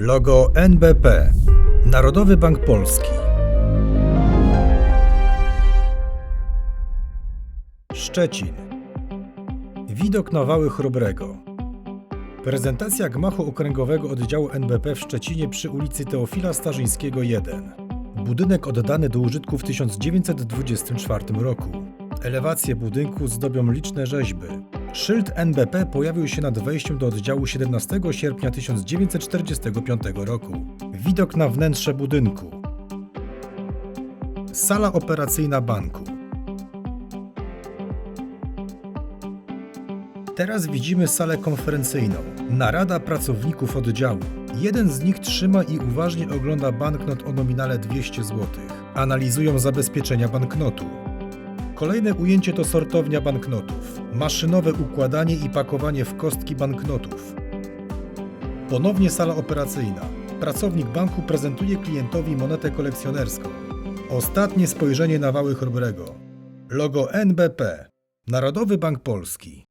Logo NBP Narodowy Bank Polski Szczecin Widok na wały Chrobrego Prezentacja gmachu okręgowego oddziału NBP w Szczecinie przy ulicy Teofila Starzyńskiego 1 Budynek oddany do użytku w 1924 roku. Elewację budynku zdobią liczne rzeźby. Szyld NBP pojawił się nad wejściem do oddziału 17 sierpnia 1945 roku. Widok na wnętrze budynku. Sala operacyjna banku. Teraz widzimy salę konferencyjną. Narada pracowników oddziału. Jeden z nich trzyma i uważnie ogląda banknot o nominale 200 zł. Analizują zabezpieczenia banknotu. Kolejne ujęcie to sortownia banknotów. Maszynowe układanie i pakowanie w kostki banknotów. Ponownie sala operacyjna. Pracownik banku prezentuje klientowi monetę kolekcjonerską. Ostatnie spojrzenie na wały Chrobrego. Logo NBP. Narodowy Bank Polski.